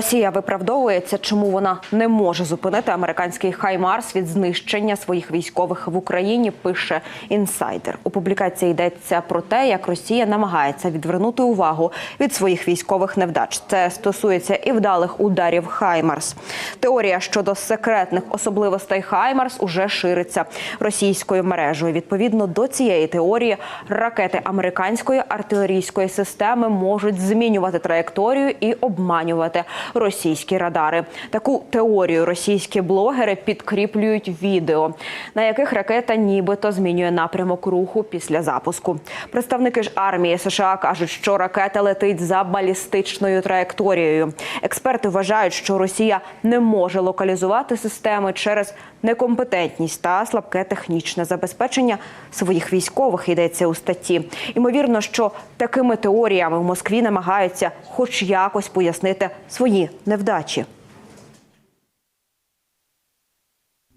Росія виправдовується, чому вона не може зупинити американський Хаймарс від знищення своїх військових в Україні. Пише інсайдер. У публікації йдеться про те, як Росія намагається відвернути увагу від своїх військових невдач. Це стосується і вдалих ударів Хаймарс. Теорія щодо секретних особливостей Хаймарс уже шириться російською мережею. Відповідно до цієї теорії, ракети американської артилерійської системи можуть змінювати траєкторію і обманювати російські радари. Таку теорію російські блогери підкріплюють відео, на яких ракета нібито змінює напрямок руху після запуску. Представники ж армії США кажуть, що ракета летить за балістичною траєкторією. Експерти вважають, що Росія не може локалізувати системи через некомпетентність та слабке технічне забезпечення своїх військових. Йдеться у статті. Ймовірно, що такими теоріями в Москві намагаються, хоч якось пояснити свої невдачі.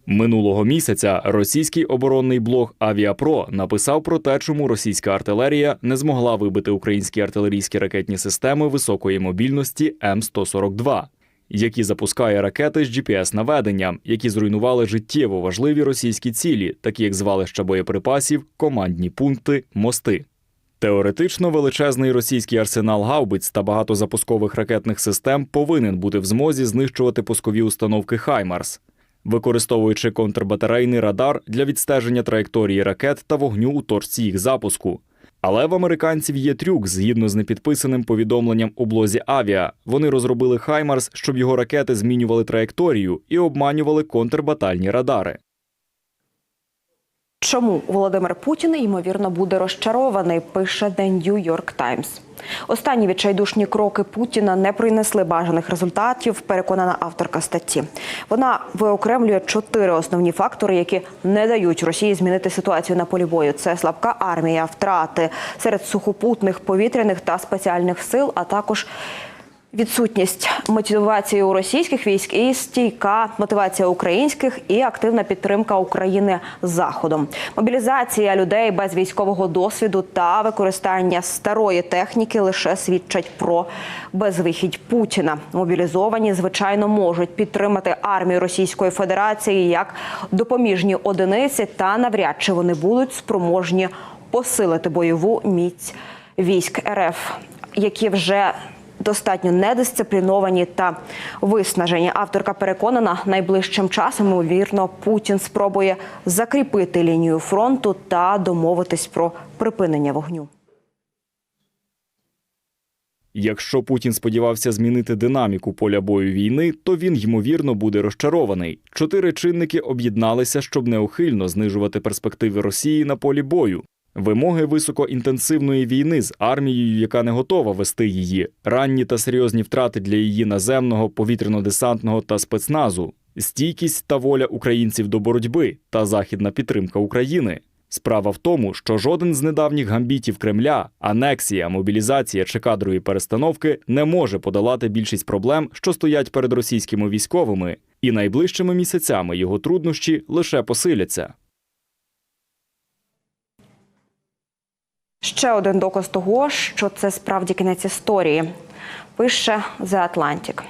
Минулого місяця російський оборонний блог Авіапро написав про те, чому російська артилерія не змогла вибити українські артилерійські ракетні системи високої мобільності М142, які запускає ракети з GPS-наведенням, які зруйнували життєво важливі російські цілі, такі як звалища боєприпасів, командні пункти, мости. Теоретично величезний російський арсенал гаубиць та багатозапускових ракетних систем повинен бути в змозі знищувати пускові установки Хаймарс, використовуючи контрбатарейний радар для відстеження траєкторії ракет та вогню у точці їх запуску. Але в американців є трюк згідно з непідписаним повідомленням у блозі Авіа. Вони розробили Хаймарс, щоб його ракети змінювали траєкторію і обманювали контрбатальні радари. Чому Володимир Путін ймовірно буде розчарований? Пише The New York Times. Останні відчайдушні кроки Путіна не принесли бажаних результатів. Переконана авторка статті. Вона виокремлює чотири основні фактори, які не дають Росії змінити ситуацію на полі бою. Це слабка армія, втрати серед сухопутних, повітряних та спеціальних сил, а також Відсутність мотивації у російських військ і стійка мотивація українських і активна підтримка України заходом. Мобілізація людей без військового досвіду та використання старої техніки лише свідчать про безвихідь Путіна. Мобілізовані звичайно можуть підтримати армію Російської Федерації як допоміжні одиниці, та навряд чи вони будуть спроможні посилити бойову міць військ РФ, які вже достатньо недисципліновані та виснажені. Авторка переконана, найближчим часом ймовірно Путін спробує закріпити лінію фронту та домовитись про припинення вогню. Якщо Путін сподівався змінити динаміку поля бою війни, то він ймовірно буде розчарований. Чотири чинники об'єдналися, щоб неухильно знижувати перспективи Росії на полі бою. Вимоги високоінтенсивної війни з армією, яка не готова вести її, ранні та серйозні втрати для її наземного, повітряно-десантного та спецназу, стійкість та воля українців до боротьби та західна підтримка України. Справа в тому, що жоден з недавніх гамбітів Кремля, анексія, мобілізація чи кадрові перестановки не може подолати більшість проблем, що стоять перед російськими військовими, і найближчими місяцями його труднощі лише посиляться. Ще один доказ того, що це справді кінець історії. Пише The Atlantic.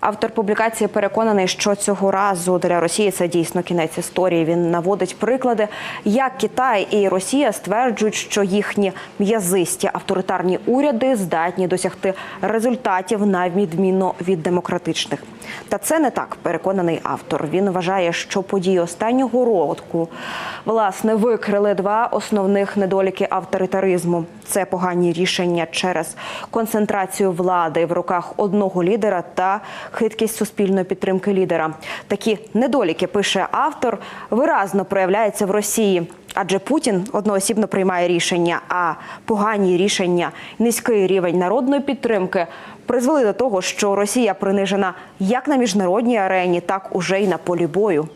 Автор публікації переконаний, що цього разу для Росії це дійсно кінець історії. Він наводить приклади, як Китай і Росія стверджують, що їхні м'язисті авторитарні уряди здатні досягти результатів на відміну від демократичних. Та це не так переконаний автор. Він вважає, що події останнього року власне викрили два основних недоліки авторитаризму: це погані рішення через концентрацію влади в руках одного лідера та хиткість суспільної підтримки лідера. Такі недоліки пише автор, виразно проявляються в Росії. Адже Путін одноосібно приймає рішення, а погані рішення, низький рівень народної підтримки призвели до того, що Росія принижена як на міжнародній арені, так уже й на полі бою.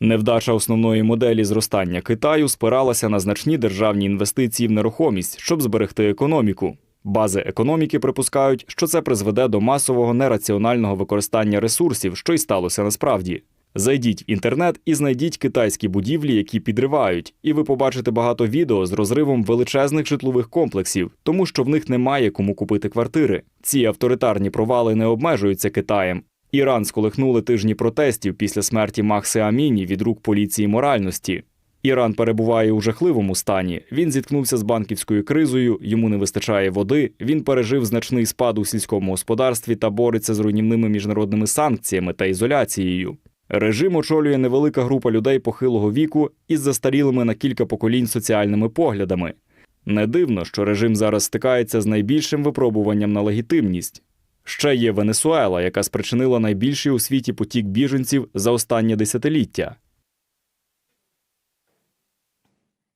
Невдача основної моделі зростання Китаю спиралася на значні державні інвестиції в нерухомість, щоб зберегти економіку. Бази економіки припускають, що це призведе до масового нераціонального використання ресурсів, що й сталося насправді. Зайдіть в інтернет і знайдіть китайські будівлі, які підривають, і ви побачите багато відео з розривом величезних житлових комплексів, тому що в них немає кому купити квартири. Ці авторитарні провали не обмежуються Китаєм. Іран сколихнули тижні протестів після смерті Махси Аміні від рук поліції моральності. Іран перебуває у жахливому стані. Він зіткнувся з банківською кризою, йому не вистачає води. Він пережив значний спад у сільському господарстві та бореться з руйнівними міжнародними санкціями та ізоляцією. Режим очолює невелика група людей похилого віку із застарілими на кілька поколінь соціальними поглядами. Не дивно, що режим зараз стикається з найбільшим випробуванням на легітимність. Ще є Венесуела, яка спричинила найбільший у світі потік біженців за останнє десятиліття.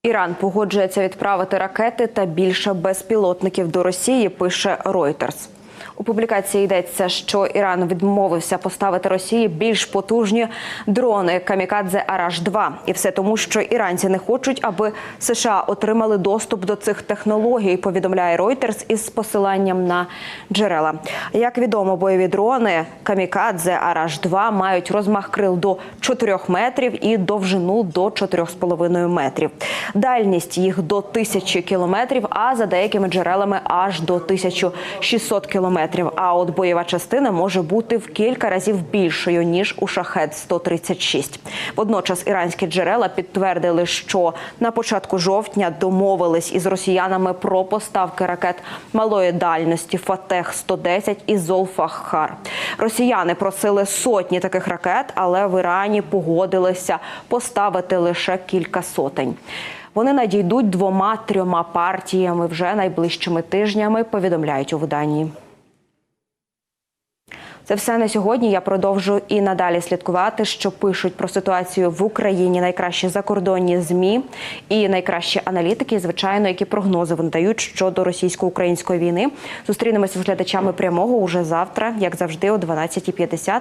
Іран погоджується відправити ракети та більше безпілотників до Росії. Пише Reuters. У публікації йдеться, що Іран відмовився поставити Росії більш потужні дрони Камікадзе Араш 2 і все тому, що іранці не хочуть, аби США отримали доступ до цих технологій. Повідомляє Reuters із посиланням на джерела. Як відомо, бойові дрони Камікадзе Араш 2 мають розмах крил до 4 метрів і довжину до 4,5 метрів. Дальність їх до тисячі кілометрів, а за деякими джерелами аж до 1600 кілометрів. А от бойова частина може бути в кілька разів більшою ніж у шахет 136 Водночас іранські джерела підтвердили, що на початку жовтня домовились із росіянами про поставки ракет малої дальності Фатех 110 і Золфахар. Росіяни просили сотні таких ракет, але в Ірані погодилися поставити лише кілька сотень. Вони надійдуть двома-трьома партіями вже найближчими тижнями. Повідомляють у виданні. Це все на сьогодні. Я продовжу і надалі слідкувати, що пишуть про ситуацію в Україні найкращі закордонні змі і найкращі аналітики, звичайно, які прогнози вони дають щодо російсько-української війни. Зустрінемося з глядачами прямого уже завтра, як завжди, о 12.50.